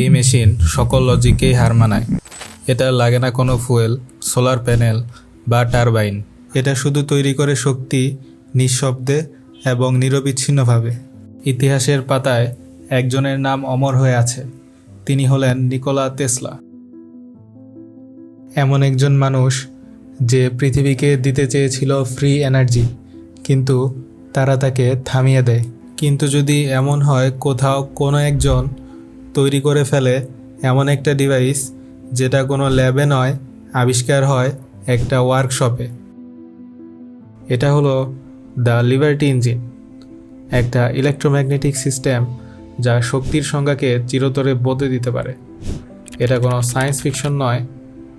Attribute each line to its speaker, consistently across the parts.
Speaker 1: এই মেশিন সকল লজিককেই হার মানায়। এটা লাগে না কোনো ফুয়েল, সোলার প্যানেল বা টারবাইন। এটা শুধু তৈরি করে শক্তি, নিঃশব্দে এবং নিরবিচ্ছিন্নভাবে। ইতিহাসের পাতায় একজনের নাম অমর হয়ে আছে। তিনি হলেন নিকোলা তেসলা। এমন একজন মানুষ যে পৃথিবীকে দিতে চেয়েছিল ফ্রি এনার্জি, কিন্তু তারা তাকে থামিয়ে দেয়। কিন্তু যদি এমন হয়, কোথাও কোনো একজন তৈরি করে ফেলে এমন একটা ডিভাইস যেটা কোনো ল্যাবে নয়, আবিষ্কার হয় একটা ওয়ার্কশপে এটা হলো দ্য লিবার্টি ইঞ্জিন একটা ইলেকট্রোম্যাগনেটিক সিস্টেম যা শক্তির সংজ্ঞাকে চিরতরে বদলে দিতে পারে। এটা কোনো সায়েন্স ফিকশন নয়,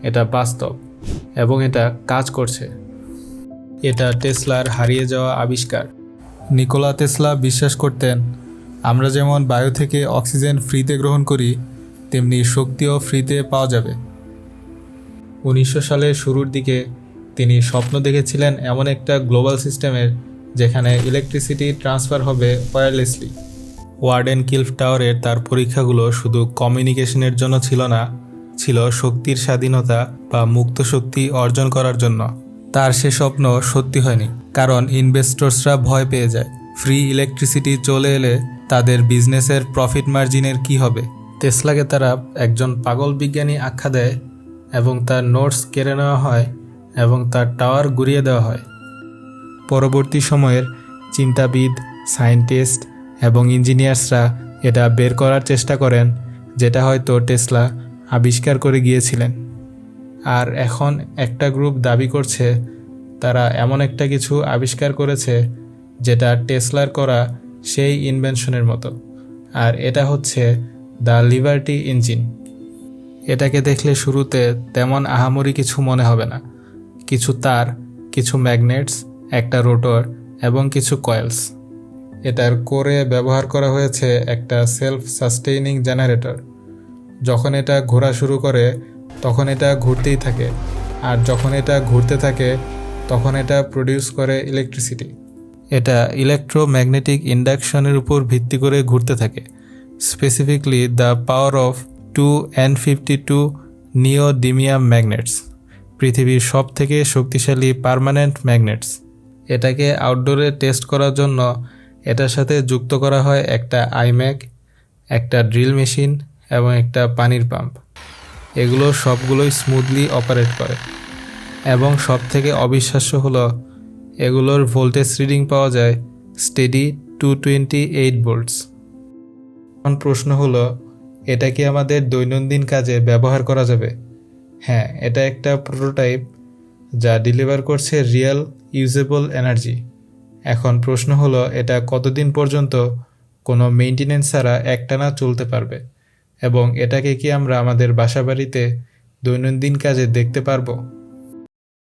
Speaker 1: এটা বাস্তব এবং এটা কাজ করছে। এটা টেসলার হারিয়ে যাওয়া আবিষ্কার। নিকোলা টেসলা বিশ্বাস করতেন আমরা যেমন বায়ু থেকে অক্সিজেন ফ্রিতে গ্রহণ করি, তেমনি শক্তিও ফ্রিতে পাওয়া যাবে। উনিশশো সালের শুরুর দিকে তিনি স্বপ্ন দেখেছিলেন এমন একটা গ্লোবাল সিস্টেমের, যেখানে ইলেকট্রিসিটি ট্রান্সফার হবে ওয়্যারলেসলি ওয়ার্ডেন কিলফ টাওয়ারের তার পরীক্ষাগুলো শুধু কমিউনিকেশনের জন্য ছিল না, ছিল শক্তির স্বাধীনতা বা মুক্ত শক্তি অর্জন করার জন্য। তার সে স্বপ্ন সত্যি হয়নি, কারণ ইনভেস্টর্সরা ভয় পেয়ে যায়। ফ্রি ইলেকট্রিসিটি চলে এলে তাদের বিজনেসের প্রফিট মার্জিনের কি হবে? টেসলাকে তারা একজন পাগল বিজ্ঞানী আখ্যা দেয় এবং তার নোটস কেড়ে নেওয়া হয় এবং তার টাওয়ার গুড়িয়ে দেওয়া হয়। পরবর্তী সময়ের চিন্তাবিদ সায়েন্টিস্ট এবং ইঞ্জিনিয়ার্সরা এটা বের করার চেষ্টা করেন, যেটা হয়তো টেসলা আবিষ্কার করে গিয়েছিলেন। আর এখন একটা গ্রুপ দাবি করছে, তারা এমন একটা কিছু আবিষ্কার করেছে, যেটা টেসলার করা সেই ইনভেনশনের মতো। আর এটা হচ্ছে দ্য লিবার্টি ইঞ্জিন এটাকে দেখলে শুরুতে তেমন আহামরি কিছু মনে হবে না। কিছু তার, কিছু ম্যাগনেটস একটা রোটর এবং কিছু কয়েলস এটার কোরে ব্যবহার করা হয়েছে একটা সেলফ সাস্টেইনিং জেনারেটর যখন এটা ঘোরা শুরু করে, তখন এটা ঘুরতেই থাকে। আর যখন এটা ঘুরতে থাকে, তখন এটা প্রডিউস করে ইলেকট্রিসিটি এটা ইলেকট্রোম্যাগনেটিক ইন্ডাকশনের উপর ভিত্তি করে ঘুরতে থাকে। Specifically the power of two N fifty two neodymium magnets পৃথিবীর সব থেকে শক্তিশালী পার্মানেন্ট ম্যাগনেটস এটাকে আউটডোরে টেস্ট করার জন্য এটার সাথে যুক্ত করা হয় একটা আইম্যাক একটা ড্রিল মেশিন এবং একটা পানির পাম্প এগুলো সবগুলোই স্মুথলি অপারেট করে। এবং সব থেকে অবিশ্বাস্য হলো এগুলোর ভোল্টেজ রিডিং পাওয়া যায় steady two twenty eight volts এখন প্রশ্ন হলো, এটা কি আমাদের দৈনন্দিন কাজে ব্যবহার করা যাবে? হ্যাঁ এটা একটা প্রোটোটাইপ যা ডেলিভার করছে রিয়েল ইউজেবল এনার্জি এখন প্রশ্ন হলো, এটা কতদিন পর্যন্ত কোনো মেনটেনেন্স ছাড়া একটানা চলতে পারবে? এবং এটাকে কি আমরা আমাদের বাসাবাড়িতে দৈনন্দিন কাজে দেখতে পারব?